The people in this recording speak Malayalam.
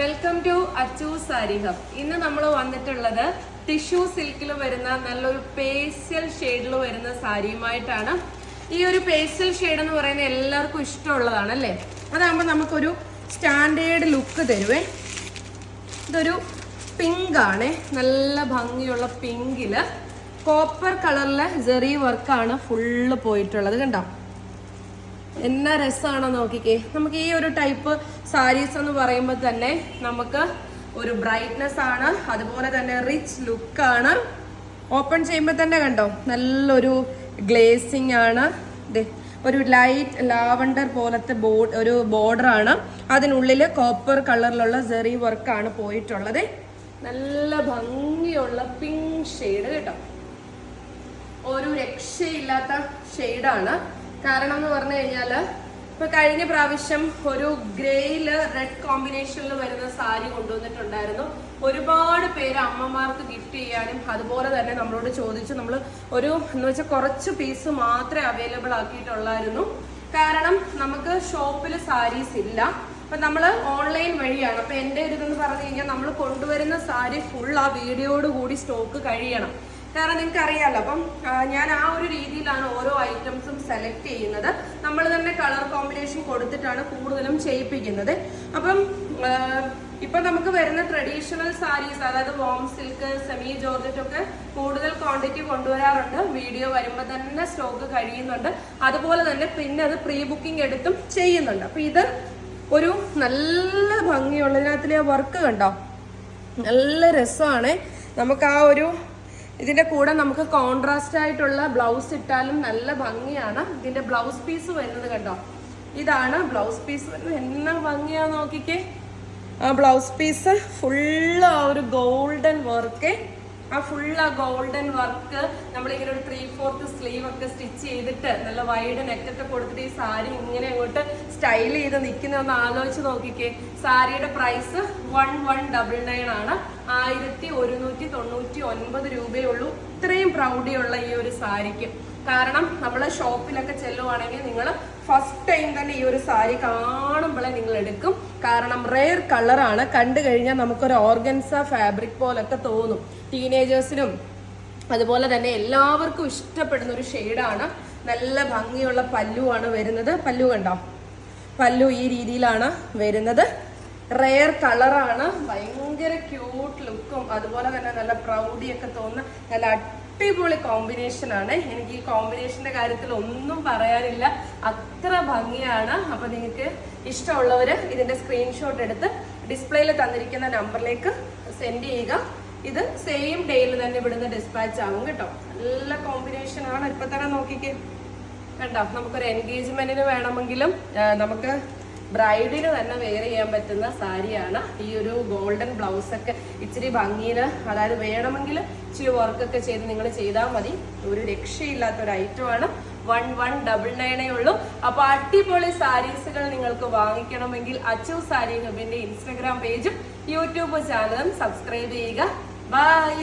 Welcome to Achu sari hub ഇന്ന് നമ്മൾ വന്നിട്ടുള്ളത് ടിഷ്യൂ സിൽക്കിൽ വരുന്ന നല്ലൊരു പേസ്റ്റൽ ഷെയ്ഡിൽ വരുന്ന സാരിയുമായിട്ടാണ്. ഈ ഒരു പേസ്റ്റൽ ഷെയ്ഡ് എന്ന് പറയുന്നത് എല്ലാവർക്കും ഇഷ്ടമുള്ളതാണ് അല്ലേ അതാകുമ്പോൾ നമുക്കൊരു സ്റ്റാൻഡേർഡ് ലുക്ക് തരുവേ. ഇതൊരു പിങ്ക് ആണ്. നല്ല ഭംഗിയുള്ള പിങ്കിൽ കോപ്പർ കളറിലെ ജെറി വർക്കാണ് ഫുള്ള് പോയിട്ടുള്ളത്. കണ്ടോ? എന്നാ രസമാണോ നോക്കിക്കേ. നമുക്ക് ഈ ഒരു ടൈപ്പ് സാരീസ് എന്ന് പറയുമ്പോൾ തന്നെ നമുക്ക് ഒരു ബ്രൈറ്റ്നെസ് ആണ് അതുപോലെ തന്നെ റിച്ച് ലുക്കാണ് ഓപ്പൺ ചെയ്യുമ്പോൾ തന്നെ കണ്ടോ നല്ലൊരു ഗ്ലേസിങ് ആണ്. ഒരു ലൈറ്റ് ലാവണ്ടർ പോലത്തെ ബോർഡ് ഒരു ബോർഡർ ആണ്. അതിനുള്ളിൽ കോപ്പർ കളറിലുള്ള ജെറി വർക്കാണ് പോയിട്ടുള്ളത്. നല്ല ഭംഗിയുള്ള പിങ്ക് ഷെയ്ഡ് കേട്ടോ. ഒരു രക്ഷയില്ലാത്ത ഷെയ്ഡാണ് കാരണം എന്ന് പറഞ്ഞു കഴിഞ്ഞാൽ ഇപ്പൊ കഴിഞ്ഞ പ്രാവശ്യം ഒരു ഗ്രേയിൽ റെഡ് കോമ്പിനേഷനിൽ വരുന്ന സാരി കൊണ്ടുവന്നിട്ടുണ്ടായിരുന്നു. ഒരുപാട് പേര് അമ്മമാർക്ക് ഗിഫ്റ്റ് ചെയ്യാനും അതുപോലെ തന്നെ നമ്മളോട് ചോദിച്ചു. നമ്മൾ ഒരു എന്ന് വെച്ചാൽ കുറച്ച് പീസ് മാത്രമേ അവൈലബിൾ ആക്കിയിട്ടുള്ളായിരുന്നു. കാരണം നമുക്ക് ഷോപ്പിൽ സാരീസ് ഇല്ല. അപ്പൊ നമ്മൾ ഓൺലൈൻ വഴിയാണ്. അപ്പൊ എന്റെ ഒരു ഇതെന്ന് പറഞ്ഞു കഴിഞ്ഞാൽ നമ്മൾ കൊണ്ടുവരുന്ന സാരി ഫുൾ ആ വീഡിയോയോട് കൂടി സ്റ്റോക്ക് കഴിയണം. കാരണം നിങ്ങൾക്ക് അറിയാലോ അപ്പം ഞാൻ ആ ഒരു രീതിയിലാണ് ഓരോ ഐറ്റംസും സെലക്ട് ചെയ്യുന്നത്. നമ്മൾ തന്നെ കളർ കോമ്പിനേഷൻ കൊടുത്തിട്ടാണ് കൂടുതലും ചെയ്യിപ്പിക്കുന്നത്. അപ്പം ഇപ്പൊ നമുക്ക് വരുന്ന ട്രഡീഷണൽ സാരീസ് അതായത് വോം സിൽക്ക് സെമി ജോർജറ്റ് ഒക്കെ കൂടുതൽ ക്വാണ്ടിറ്റി കൊണ്ടുവരാറുണ്ട്. വീഡിയോ വരുമ്പോൾ തന്നെ സ്റ്റോക്ക് കഴിയുന്നുണ്ട്. അതുപോലെ തന്നെ പിന്നെ അത് പ്രീ ബുക്കിംഗ് എടുത്തും ചെയ്യുന്നുണ്ട്. അപ്പൊ ഇത് ഒരു നല്ല ഭംഗിയുള്ള ഇതിനകത്തിലെ വർക്ക് കണ്ടോ? നല്ല രസമാണ്. നമുക്ക് ആ ഒരു ഇതിന്റെ കൂടെ നമുക്ക് കോൺട്രാസ്റ്റ് ആയിട്ടുള്ള ബ്ലൗസ് ഇട്ടാലും നല്ല ഭംഗിയാണ്. ഇതിന്റെ ബ്ലൗസ് പീസ് വരുന്നത് കണ്ടോ? ഇതാണ് ബ്ലൗസ് പീസ് വരുന്നത്. എന്നാ ഭംഗിയാ നോക്കിക്കേ. ആ ബ്ലൗസ് പീസ് ഫുള്ള് ആ ഒരു ഗോൾഡൻ വർക്ക് ആ ഫുൾ ആ ഗോൾഡൻ വർക്ക് നമ്മളിങ്ങനെ ഒരു ത്രീ ഫോർത്ത് സ്ലീവ് ഒക്കെ സ്റ്റിച്ച് ചെയ്തിട്ട് നല്ല വൈഡ് നെക്കൊക്കെ കൊടുത്തിട്ട് ഈ സാരി ഇങ്ങനെ അങ്ങോട്ട് സ്റ്റൈൽ ചെയ്ത് നിൽക്കുന്ന ഒന്ന് ആലോചിച്ച് നോക്കിക്കേ. സാരിയുടെ price one one double nine ആണ്. ആയിരത്തി ഒരുന്നൂറ്റി തൊണ്ണൂറ്റി ഒൻപത് രൂപയേ ഉള്ളൂ ഇത്രയും പ്രൗഢിയുള്ള ഈ ഒരു സാരിക്ക്. കാരണം നമ്മൾ ഷോപ്പിലൊക്കെ ചെല്ലുവാണെങ്കിൽ നിങ്ങൾ ഫസ്റ്റ് ടൈം തന്നെ ഈ ഒരു സാരി എടുക്കും കാരണം റെയർ കളറാണ് കണ്ടു കഴിഞ്ഞാൽ നമുക്കൊരു ഓർഗൻസ ഫാബ്രിക് പോലൊക്കെ തോന്നും. ടീനേജേഴ്സിനും അതുപോലെ തന്നെ എല്ലാവർക്കും ഇഷ്ടപ്പെടുന്ന ഒരു ഷെയ്ഡാണ് നല്ല ഭംഗിയുള്ള പല്ലുവാണ് വരുന്നത്. പല്ലു കണ്ടോ? പല്ലു ഈ രീതിയിലാണ് വരുന്നത്. റെയർ കളറാണ് ഭയങ്കര ക്യൂട്ട് ലുക്കും അതുപോലെ തന്നെ നല്ല പ്രൗഡിയൊക്കെ തോന്നുന്ന നല്ല അടിപൊളി കോമ്പിനേഷൻ ആണ്. എനിക്ക് ഈ കോമ്പിനേഷന്റെ കാര്യത്തിൽ ഒന്നും പറയാനില്ല. അത്ര ഭംഗിയാണ്. അപ്പൊ നിങ്ങൾക്ക് ഇഷ്ടമുള്ളവർ ഇതിന്റെ സ്ക്രീൻഷോട്ട് എടുത്ത് ഡിസ്പ്ലേയിൽ തന്നിരിക്കുന്ന നമ്പറിലേക്ക് സെൻഡ് ചെയ്യുക. ഇത് സെയിം ഡേയിൽ തന്നെ ഇവിടുന്ന് ഡിസ്പാച്ച് ആവും കേട്ടോ. നല്ല കോമ്പിനേഷൻ ആണ്. ഇപ്പൊ തന്നെ നോക്കിക്കേ. കണ്ടോ? നമുക്കൊരു എൻഗേജ്മെന്റിന് വേണമെങ്കിലും നമുക്ക് ബ്രൈഡിന് തന്നെ വെയർ ചെയ്യാൻ പറ്റുന്ന സാരിയാണ്. ഈ ഒരു ഗോൾഡൻ ബ്ലൗസ് ഒക്കെ ഇച്ചിരി ഭംഗിയിൽ അതായത് വേണമെങ്കിൽ ഇച്ചിരി വർക്കൊക്കെ ചെയ്ത് നിങ്ങൾ ചെയ്താൽ മതി. ഒരു രക്ഷയില്ലാത്ത ഒരു ഐറ്റമാണ് വൺ വൺ ഡബിൾ നയനേ ഉള്ളൂ. അപ്പോൾ അടിപൊളി സാരീസുകൾ നിങ്ങൾക്ക് വാങ്ങിക്കണമെങ്കിൽ അച്ചു സാരി ഹബിന്റെ ഇൻസ്റ്റഗ്രാം പേജും യൂട്യൂബ് ചാനലും സബ്സ്ക്രൈബ് ചെയ്യുക. ബൈ